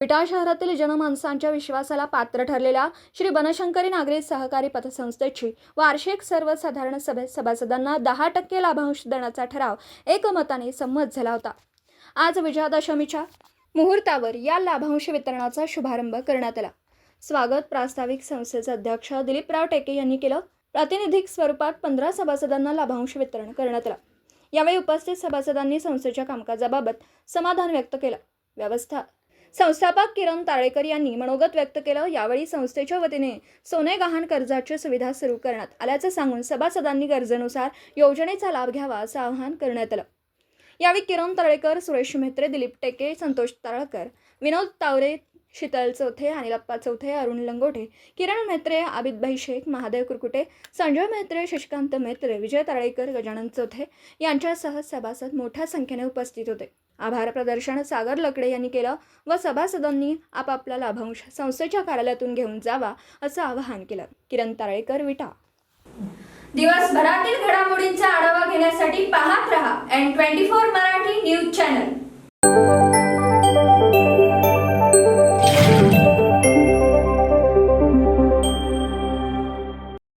विटाळ शहरातील जनमानसांच्या विश्वासाला पात्र ठरलेल्या श्री बनशंकरी नागरी सहकारी पतसंस्थेची वार्षिक सर्वसाधारण सभेत सभासदांना दहा टक्के लाभांश देण्याचा ठराव एकमताने संमत झाला होता. आज विजयादशमीच्या मुहूर्तावर या लाभांश वितरणाचा शुभारंभ करण्यात आला. स्वागत प्रास्ताविक संस्थेचे अध्यक्ष दिलीपराव टेके यांनी केलं. प्रातिनिधिक स्वरूपात पंधरा सभासदांना लाभांश वितरण करण्यात आलं. यावेळी उपस्थित सभासदांनी संस्थेच्या कामकाजाबाबत समाधान व्यक्त केलं. व्यवस्था संस्थापक किरण ताळेकर यांनी मनोगत व्यक्त केलं. यावेळी संस्थेच्या वतीने सोने गहाण कर्जाची सुविधा सुरू करण्यात आल्याचं सांगून सभासदांनी गरजेनुसार योजनेचा लाभ घ्यावा असं आवाहन करण्यात आलं. यावेळी किरण तळेकर सुरेश मेहत्रे दिलीप टेके संतोष ताळकर विनोद तावरे शीतल चौथे अनिलप्पा चौथे अरुण लंगोटे किरण मेहत्रे आबिदभाई शेख महादेव कुरकुटे संजय मेहत्रे शशिकांत मेहत्रे विजय ताळेकर गजानन चौथे यांच्यासह सभासद मोठ्या संख्येने उपस्थित होते. आभार प्रदर्शन सागर लकडे यांनी केलं व सभासदांनी आपापला लाभांश संस्थेच्या कार्यालयातून घेऊन जावा असं आवाहन केलं. किरण तारळेकर विटा. दिवसभरातील घडामोडींचा आढावा घेण्यासाठी पाहत रहा N twenty four Marathi news channel.